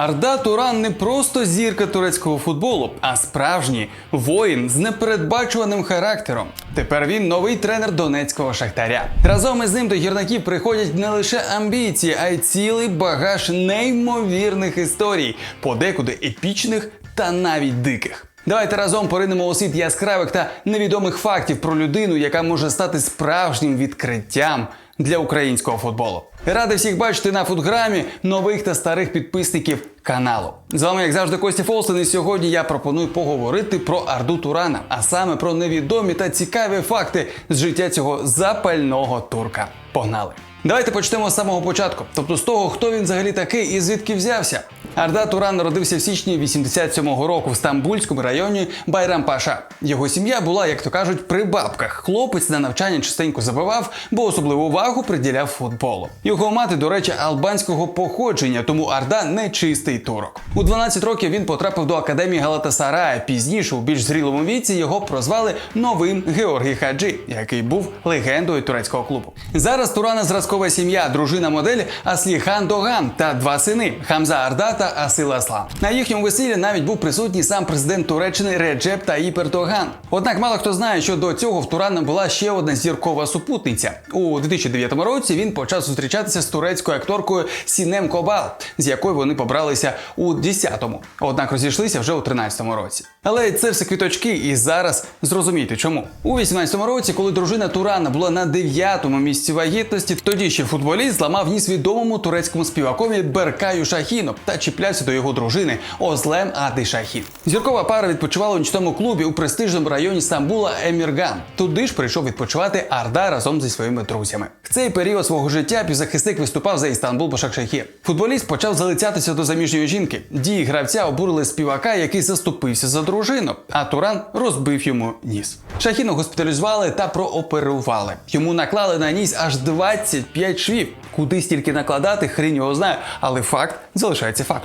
Арда Туран не просто зірка турецького футболу, а справжній воїн з непередбачуваним характером. Тепер він новий тренер донецького шахтаря. Разом із ним до гірників приходять не лише амбіції, а й цілий багаж неймовірних історій, подекуди епічних та навіть диких. Давайте разом поринемо у світ яскравих та невідомих фактів про людину, яка може стати справжнім відкриттям для українського футболу. Радий всіх бачити на футграмі нових та старих підписників каналу. З вами, як завжди, Костя Фолстен, і сьогодні я пропоную поговорити про Арду Турана, а саме про невідомі та цікаві факти з життя цього запального турка. Погнали! Давайте почнемо з самого початку, тобто з того, хто він взагалі такий і звідки взявся. Арда Туран народився в січні 87-го року в Стамбульському районі Байрам-Паша. Його сім'я була, як то кажуть, при бабках. Хлопець на навчання частенько забивав, бо особливу увагу приділяв футболу. Його мати, до речі, албанського походження, тому Арда не чистий турок. У 12 років він потрапив до академії Галатасарая. Пізніше, у більш зрілому віці, його прозвали новим Георгій Хаджі, який був легендою турецького клубу. Зараз Турана зразкова сім'я, дружина модель Асліхан Доган та два сини Хамза Арда та Асил Аслан. На їхньому весіллі навіть був присутній сам президент Туреччини Реджеп Таїп Ердоган. Однак мало хто знає, що до цього в Турана була ще одна зіркова супутниця. У 2009 році він почав зустрічатися з турецькою акторкою Сінем Кобал, з якою вони побралися у 10-му. Однак розійшлися вже у 13-му році. Але це все квіточки, і зараз зрозумійте чому. У 18-му році, коли дружина Турана була на 9-му місці вагітності, тоді ще футболіст зламав ніс відомому турецькому співакові Беркаю Шахіну та чіплявся до його дружини Озлем Ади Шахін. Зіркова пара відпочивала у нічному клубі у престижному районі Стамбула Емірган. Туди ж прийшов відпочивати Арда разом зі своїми друзями. В цей період свого життя півзахисник виступав за Істанбул Башакшахір. Футболіст почав залицятися до заміжньої жінки. Дії гравця обурили співака, який заступився за дружину, а Туран розбив йому ніс. Шахіну госпіталізували та прооперували. Йому наклали на ніс аж 25 швів. Куди стільки накладати, хрінь його знає, але факт залишається фактом.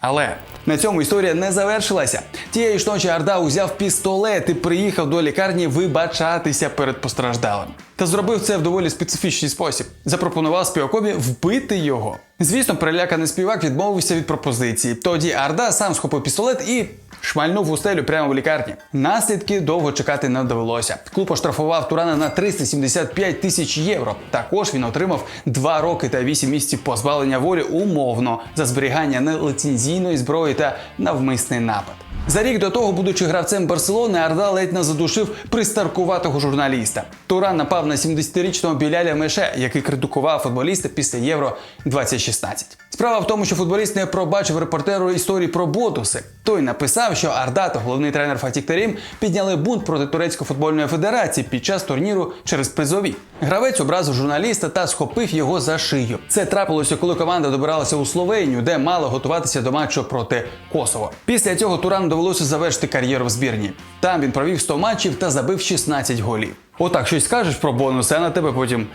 Але на цьому історія не завершилася. Тієї ж ночі Арда узяв пістолет і приїхав до лікарні вибачатися перед постраждалим. Та зробив це в доволі специфічний спосіб. Запропонував співакові вбити його. Звісно, переляканий співак відмовився від пропозиції. Тоді Арда сам схопив пістолет і шмальнув у стелю прямо в лікарні. Наслідки довго чекати не довелося. Клуб оштрафував Турана на 375 тисяч євро. Також він отримав 2 роки та 8 місяців позбавлення волі умовно за зберігання нелицензійної зброї та навмисний напад. За рік до того, будучи гравцем Барселони, Арда ледь не задушив пристаркуватого журналіста. Туран напав на 70-річного Біляля Меше, який критикував футболіста після Євро 2016. Справа в тому, що футболіст не пробачив репортеру історії про ботуси. Той написав, що Арда головний тренер Фатік Терім підняли бунт проти турецької футбольної федерації під час турніру через призові. Гравець образив журналіста та схопив його за шию. Це трапилося, коли команда добиралася у Словенію, де мала готуватися до матчу проти Косово. Після цього Турану довелося завершити кар'єру в збірні. Там він провів 100 матчів та забив 16 голів. Отак щось скажеш про бонуси, а на тебе потім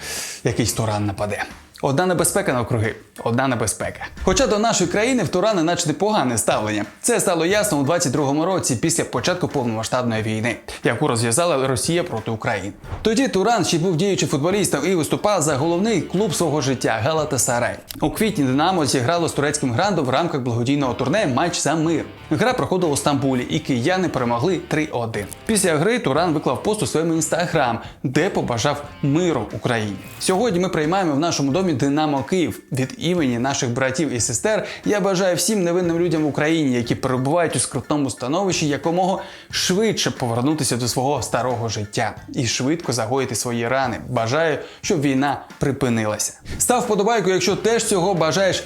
якийсь туран нападе. Одна небезпека навкруги, одна небезпека. Хоча до нашої країни в Турани наче непогане ставлення. Це стало ясно у 22-му році після початку повномасштабної війни, яку розв'язала Росія проти України. Тоді Туран ще був діючим футболістом і виступав за головний клуб свого життя Галатасарай. У квітні Динамо зіграло з турецьким грандом в рамках благодійного турне матч за мир. Гра проходила у Стамбулі, і кияни перемогли 3-1. Після гри Туран виклав пост у своєму інстаграм, де побажав миру Україні. Сьогодні ми приймаємо в нашому домі Динамо Київ. Від імені наших братів і сестер я бажаю всім невинним людям в Україні, які перебувають у скрутному становищі, якомога швидше повернутися до свого старого життя і швидко загоїти свої рани. Бажаю, щоб війна припинилася. Став вподобайку, якщо теж цього бажаєш.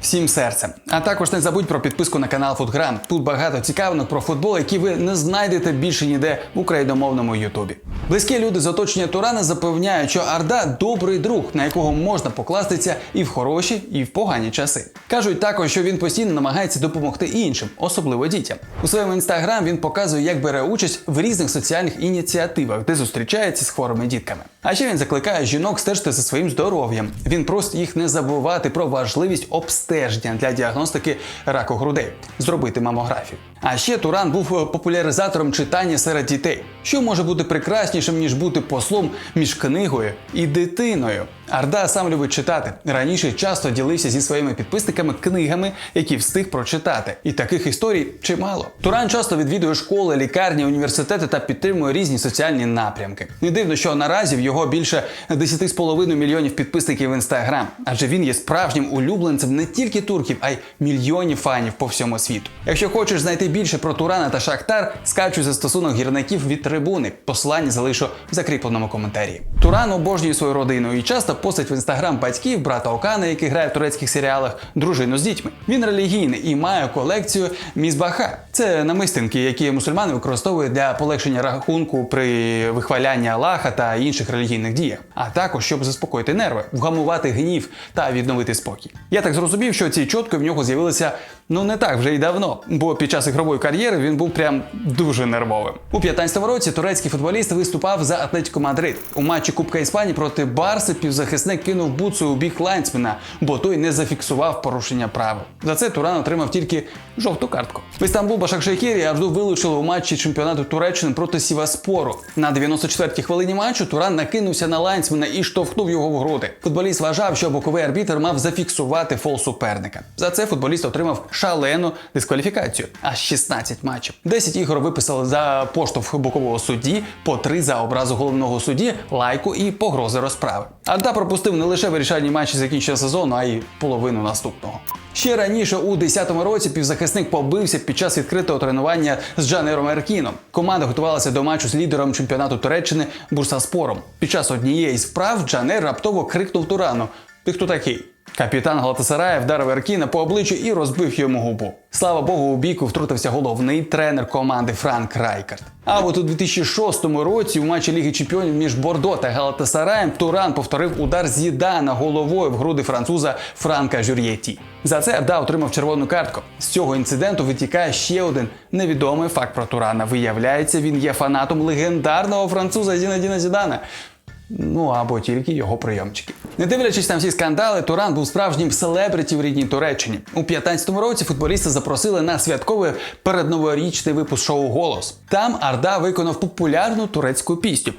Всім серцем. А також не забудь про підписку на канал Футграм. Тут багато цікавинок про футбол, які ви не знайдете більше ніде в україномовному Ютубі. Близькі люди з оточення Турана запевняють, що Арда добрий друг, на якого можна покластися і в хороші, і в погані часи. Кажуть також, що він постійно намагається допомогти іншим, особливо дітям. У своєму інстаграм він показує, як бере участь в різних соціальних ініціативах, де зустрічається з хворими дітками. А ще він закликає жінок стежити за своїм здоров'ям. Він просить їх не забувати про важливість обстеження для діагностики раку грудей, зробити мамографію. А ще Туран був е, популяризатором читання серед дітей. Що може бути прекраснішим, ніж бути послом між книгою і дитиною? Арда сам любить читати. Раніше часто ділився зі своїми підписниками книгами, які встиг прочитати. І таких історій чимало. Туран часто відвідує школи, лікарні, університети та підтримує різні соціальні напрямки. Не дивно, що наразі в його більше 10,5 мільйонів підписників в інстаграм, адже він є справжнім улюбленцем не тільки турків, а й мільйонів фанів по всьому світу. Якщо хочеш знайти більше про Турана та Шахтар, скачуй застосунок гірників від трибуни. Посилання залишу в закріпленому коментарі. Туран обожнює свою родину і часто постить в інстаграм батьків, брата Окана, який грає в турецьких серіалах, дружину з дітьми. Він релігійний і має колекцію мізбаха. Це намистинки, які мусульмани використовують для полегшення рахунку при вихвалянні Аллаха та інших релігійних діях, а також щоб заспокоїти нерви, вгамувати гнів та відновити спокій. Я так зрозумів, що ці чотки в нього з'явилися ну не так вже й давно, бо під час ігрової кар'єри він був прям дуже нервовим. У 15-му році турецький футболіст виступав за Атлетико Мадрид. У матчі Кубка Іспанії проти Барси півзахисник кинув буцу у бік лайнсмена, бо той не зафіксував порушення правил. За це Туран отримав тільки жовту картку. В Істамбул Башакшехірі Авду вилучили у матчі чемпіонату Туреччини проти Сіваспору. На 94-й хвилині матчу Туран накинувся на лайнсмена і штовхнув його в груди. Футболіст вважав, що боковий арбітр мав зафіксувати фол суперника. За це футболіст отримав шалену дискваліфікацію, аж 16 матчів. 10 ігор виписали за поштовх бокового судді, по 3 за образу головного судді, лайку і погрози розправи. Арда пропустив не лише вирішальні матчі закінчення сезону, а й половину наступного. Ще раніше, у 10-му році, півзахисник побився під час відкритого тренування з Джанером Еркіном. Команда готувалася до матчу з лідером чемпіонату Туреччини Бурсаспором. Під час однієї з вправ Джанер раптово крикнув Турану: Ти хто такий? Капітан Галатасарая вдарив Еркіна по обличчю і розбив йому губу. Слава Богу, у бійку втрутився головний тренер команди Франк Райкард. А от у 2006 році у матчі Ліги Чемпіонів між Бордо та Галатасараєм Туран повторив удар Зідана головою в груди француза Франка Жюр'єті. За це Абда отримав червону картку. З цього інциденту витікає ще один невідомий факт про Турана. Виявляється, він є фанатом легендарного француза Зінедіна Зідана. Ну або тільки його прийомчики. Не дивлячись на всі скандали, Туран був справжнім селебриті в рідній Туреччині. У 15-му році футболіста запросили на святковий передноворічний випуск шоу Голос. Там Арда виконав популярну турецьку пісню.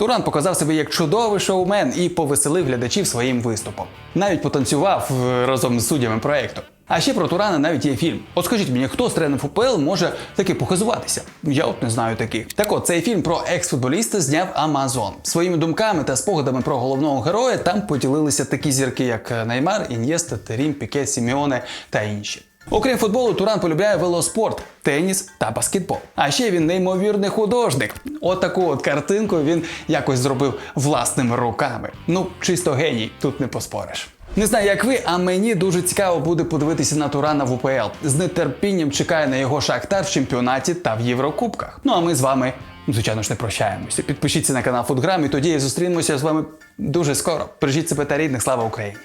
Туран показав себе як чудовий шоумен і повеселив глядачів своїм виступом. Навіть потанцював е, разом з суддями проекту. А ще про Турана навіть є фільм. От скажіть мені, хто з тренерів УПЛ може таки показуватися? Я от не знаю таких. Так от цей фільм про екс-футболіста зняв Амазон. Своїми думками та спогадами про головного героя там поділилися такі зірки, як Неймар, Ін'єста, Терім, Піке, Сіміоне та інші. Окрім футболу, Туран полюбляє велоспорт, теніс та баскетбол. А ще він неймовірний художник. От таку от картинку він якось зробив власними руками. Ну, чисто геній, тут не поспориш. Не знаю, як ви, а мені дуже цікаво буде подивитися на Турана в УПЛ. З нетерпінням чекаю на його шахтар в чемпіонаті та в Єврокубках. Ну а ми з вами, звичайно ж, не прощаємося. Підпишіться на канал Футграм, і тоді зустрінемося з вами дуже скоро. Бережіть себе та рідних. Слава Україні!